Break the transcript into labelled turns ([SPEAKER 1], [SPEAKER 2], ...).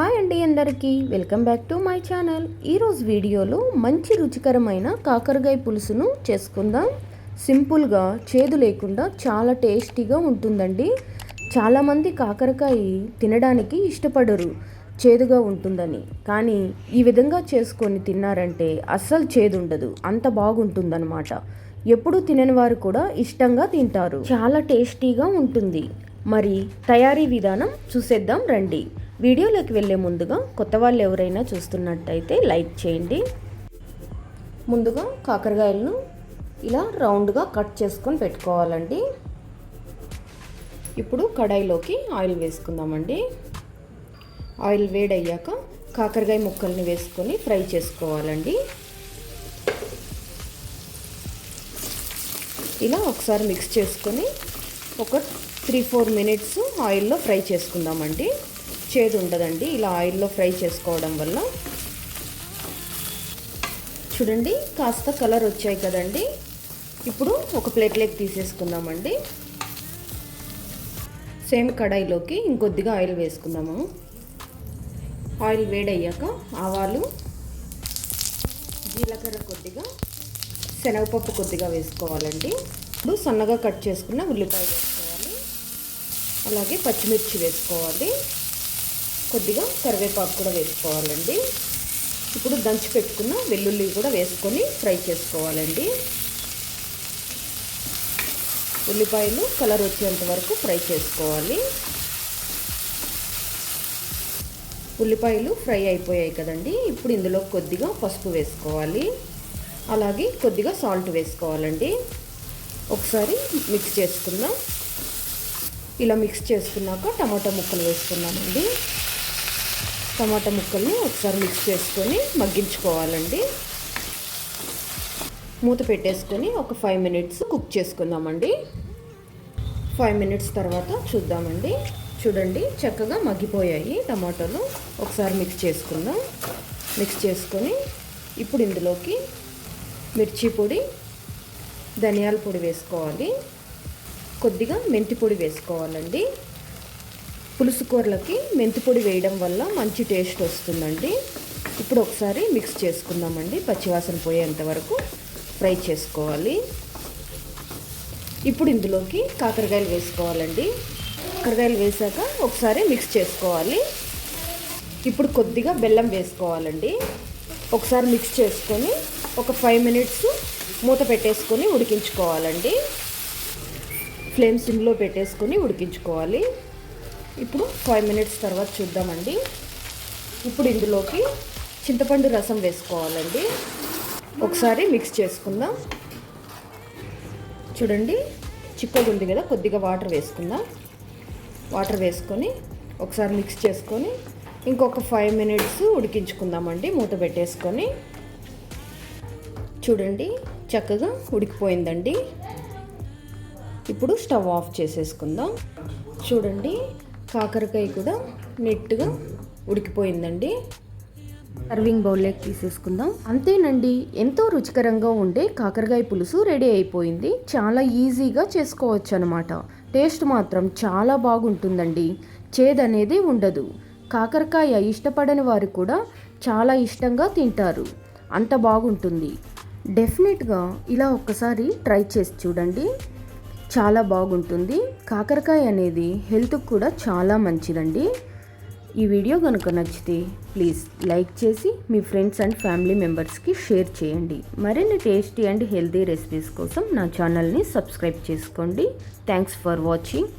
[SPEAKER 1] Hi అండి అందరికీ. Welcome back to my channel. ఈరోజు వీడియోలో మంచి రుచికరమైన కాకరకాయ పులుసును చేసుకుందాం. సింపుల్గా చేదు లేకుండా చాలా టేస్టీగా ఉంటుందండి. చాలామంది కాకరకాయ తినడానికి ఇష్టపడరు చేదుగా ఉంటుందని. కానీ ఈ విధంగా చేసుకొని తిన్నారంటే అస్సలు చేదు ఉండదు అంత బాగుంటుందన్నమాట. ఎప్పుడు తినని వారు కూడా ఇష్టంగా తింటారు. చాలా టేస్టీగా ఉంటుంది. మరి తయారీ విధానం చూసేద్దాం రండి. వీడియోలోకి వెళ్ళే ముందుగా కొత్త వాళ్ళు ఎవరైనా చూస్తున్నట్టయితే లైక్ చేయండి. ముందుగా కాకరకాయలను ఇలా రౌండ్గా కట్ చేసుకొని పెట్టుకోవాలండి. ఇప్పుడు కడాయిలోకి ఆయిల్ వేసుకుందామండి. ఆయిల్ వేడయ్యాక కాకరకాయ ముక్కల్ని వేసుకొని ఫ్రై చేసుకోవాలండి. ఇలా ఒకసారి మిక్స్ చేసుకొని ఒక త్రీ ఫోర్ మినిట్స్ ఆయిల్లో ఫ్రై చేసుకుందామండి. చేదు ఉండదండి. ఇలా ఆయిల్లో ఫ్రై చేసుకోవడం వల్ల. చూడండి కాస్త కలర్ వచ్చాయి కదండి. ఇప్పుడు ఒక ప్లేట్లోకి తీసేసుకుందామండి. సేమ్ కడాయిలోకి ఇంకొద్దిగా ఆయిల్ వేసుకుందాము. ఆయిల్ వేడయ్యాక ఆవాలు జీలకర్ర కొద్దిగా శనగపప్పు కొద్దిగా వేసుకోవాలండి. ఇప్పుడు సన్నగా కట్ చేసుకున్న ఉల్లిపాయ వేసుకోవాలి. అలాగే పచ్చిమిర్చి వేసుకోవాలి. కొద్దిగా కరివేపాకు కూడా వేసుకోవాలండి. ఇప్పుడు దంచి పెట్టుకున్న వెల్లుల్లి కూడా వేసుకొని ఫ్రై చేసుకోవాలండి. ఉల్లిపాయలు కలర్ వచ్చేంత వరకు ఫ్రై చేసుకోవాలి. ఉల్లిపాయలు ఫ్రై అయిపోయాయి కదండి. ఇప్పుడు ఇందులో కొద్దిగా పసుపు వేసుకోవాలి. అలాగే కొద్దిగా సాల్ట్ వేసుకోవాలండి. ఒకసారి మిక్స్ చేసుకుందాం. ఇలా మిక్స్ చేసుకున్నాక టమాటా ముక్కలు వేసుకున్నామండి టమాటా ముక్కల్ని ఒకసారి మిక్స్ చేసుకొని మగ్గించుకోవాలండి. మూత పెట్టేసుకొని ఒక ఫైవ్ మినిట్స్ కుక్ చేసుకుందామండి. ఫైవ్ మినిట్స్ తర్వాత చూద్దామండి. చూడండి చక్కగా మగ్గిపోయాయి టమాటాలు. ఒకసారి మిక్స్ చేసుకుందాం. మిక్స్ చేసుకొని ఇప్పుడు ఇందులోకి మిర్చి పొడి ధనియాల పొడి వేసుకోవాలి. కొద్దిగా మెంతి పొడి వేసుకోవాలండి. పులుసు కూరలకి మెంతి పొడి వేయడం వల్ల మంచి టేస్ట్ వస్తుందండి. ఇప్పుడు ఒకసారి మిక్స్ చేసుకుందామండి. పచ్చివాసన పోయేంత వరకు ఫ్రై చేసుకోవాలి. ఇప్పుడు ఇందులోకి కాకరకాయలు వేసుకోవాలండి. కాకరకాయలు వేసాక ఒకసారి మిక్స్ చేసుకోవాలి. ఇప్పుడు కొద్దిగా బెల్లం వేసుకోవాలండి. ఒకసారి మిక్స్ చేసుకొని ఒక ఫైవ్ మినిట్స్ మూత పెట్టేసుకొని ఉడికించుకోవాలండి. ఫ్లేమ్ సిమ్లో పెట్టేసుకొని ఉడికించుకోవాలి. ఇప్పుడు ఫైవ్ మినిట్స్ తర్వాత చూద్దామండి. ఇప్పుడు ఇందులోకి చింతపండు రసం వేసుకోవాలండి. ఒకసారి మిక్స్ చేసుకుందాం. చూడండి చిక్కగా ఉంది కదా కొద్దిగా వాటర్ వేసుకుందాం. వాటర్ వేసుకొని ఒకసారి మిక్స్ చేసుకొని ఇంకొక ఫైవ్ మినిట్స్ ఉడికించుకుందామండి మూత పెట్టేసుకొని. చూడండి చక్కగా ఉడికిపోయిందండి. ఇప్పుడు స్టవ్ ఆఫ్ చేసేసుకుందాం. చూడండి కాకరకాయ కూడా నెట్గా ఉడికిపోయిందండి. సర్వింగ్ బౌల్లోకి తీసేసుకుందాం. అంతేనండి ఎంతో రుచికరంగా ఉండే కాకరకాయ పులుసు రెడీ అయిపోయింది. చాలా ఈజీగా చేసుకోవచ్చు అనమాట టేస్ట్ మాత్రం చాలా బాగుంటుందండి. చేదనేది ఉండదు. కాకరకాయ ఇష్టపడని వారు కూడా చాలా ఇష్టంగా తింటారు. అంత బాగుంటుంది. డెఫినెట్గా ఇలా ఒక్కసారి ట్రై చేసి చూడండి. చాలా బాగుంటుంది. కాకరకాయ అనేది హెల్త్కి కూడా చాలా మంచిదండి. ఈ వీడియో కనుక నచ్చితే ప్లీజ్ లైక్ చేసి మీ ఫ్రెండ్స్ అండ్ ఫ్యామిలీ మెంబర్స్కి షేర్ చేయండి. మరిన్ని టేస్టీ అండ్ హెల్తీ రెసిపీస్ కోసం నా ఛానల్ని సబ్స్క్రైబ్ చేసుకోండి. Thanks for watching.